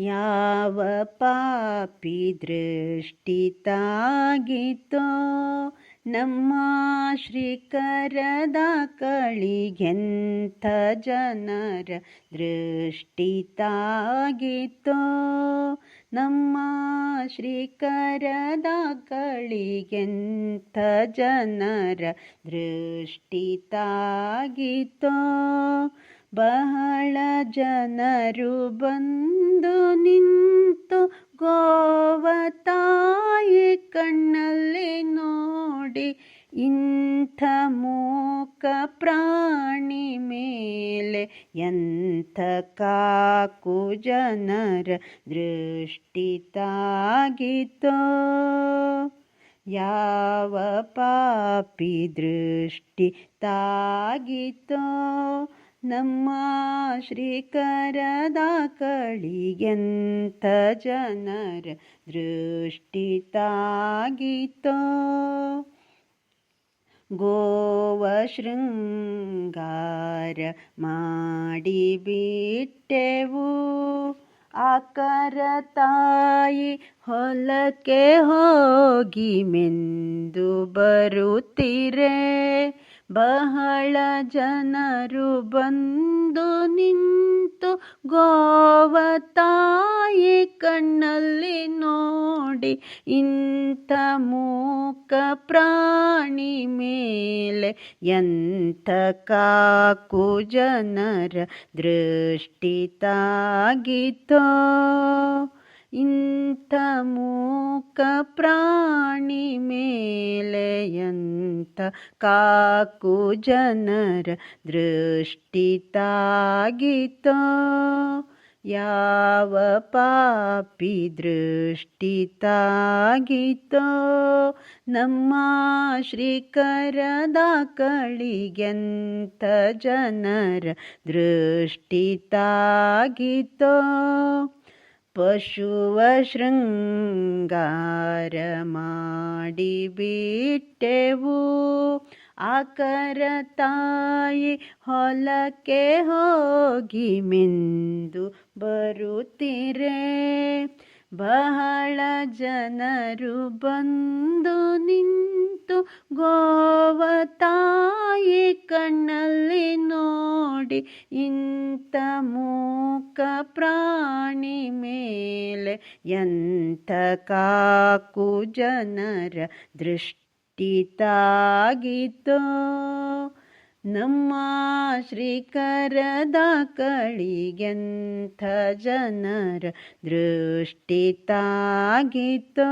ಯಾವ ಪಾಪಿ ದೃಷ್ಟಿ ತಾಗಿತೋ? ನಮ್ಮ ಶ್ರೀಕರದ ಕಳಿಗೆಂಥ ಜನರ ದೃಷ್ಟಿ ತಾಗಿತೋ? ನಮ್ಮ ಶ್ರೀಕರದ ಕಳಿಗೆಂಥ ಜನರ ದೃಷ್ಟಿ ತಾಗಿತೋ? ಬಹಳ ಜನರು ಬಂದು ನಿಂತು ಗೋವತಾಯಿ ಕಣ್ಣಲ್ಲಿ ನೋಡಿ, ಇಂಥ ಮೂಕ ಪ್ರಾಣಿ ಮೇಲೆ ಎಂಥ ಕಾಕು ಜನರ ದೃಷ್ಟಿ ತಾಗಿತೋ? ಯಾವ ಪಾಪಿ ದೃಷ್ಟಿ ತಾಗಿತೋ? ನಮ್ಮ ಶ್ರೀಕರದ ಕಳಿಗೆಂಥ ಜನರ ದೃಷ್ಟಿ ತಾಗಿತೋ ಗೋವ ಶೃಂಗಾರ ಮಾಡಿ ಬಿಟ್ಟೆವು. ಆಕರ ತಾಯಿ ಹೊಲಕ್ಕೆ ಹೋಗಿ ಮೆಂದು ಬರುತ್ತೀರೆ. ಬಹಳ ಜನರು ಬಂದು ನಿಂತು ಗೋವ ತಾಯಿ ಕಣ್ಣಲ್ಲಿ ನೋಡಿ ಇಂಥ ಮೂಕ ಪ್ರಾಣಿ ಮೇಲೆ ಎಂಥ ಕಾಕು ಜನರ ದೃಷ್ಟಿ ತಾಗಿತೋ? ಇಂಥ ಮೂಕ ಪ್ರಾಣಿ ಮೇಲೆ ಎಂಥ ಕಾಕು ಜನರ ದೃಷ್ಟಿ ತಾಗಿತೋ ಯಾವ ಪಾಪಿ ದೃಷ್ಟಿ ತಾಗಿತೋ ನಮ್ಮ ಶ್ರೀಕರದ ಕಳಿಗೆಂಥ ಜನರ ದೃಷ್ಟಿ ತಾಗಿತೋ ಪಶುವ ಶೃಂಗಾರ ಮಾಡಿಬಿಟ್ಟೆವು ಆಕರ ತಾಯಿ ಹೊಲಕ್ಕೆ ಹೋಗಿ ಮಿಂದು ಬರುತ್ತೀರೆ. ಬಹಳ ಜನರು ಬಂದು ನಿಂತು ಗೋವ ತಾಯಿ ಕಣ್ಣಲ್ಲಿ ನೋಡಿ ಇಂಥ ಮೂಕ ಪ್ರಾಣಿ ಮೇಲೆ ಎಂಥ ಕಾಕು ಜನರ ದೃಷ್ಟಿ ತಾಗಿತೋ? ನಮ್ಮ ಶ್ರೀಕರದ ಕಳಿಗೆಂಥ ಜನರ ದೃಷ್ಟಿ ತಾಗಿತೋ?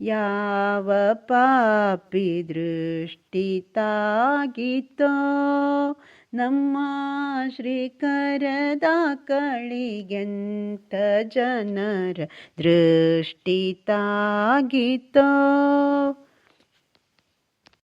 ಯಾವ ಪಾಪಿ ದೃಷ್ಟಿ ತಾಗಿತೋ? ನಮ್ಮ ಶ್ರೀಕರದ ಕಳಿಗೆಂಥ ಜನರ ದೃಷ್ಟಿ ತಾಗಿತೋ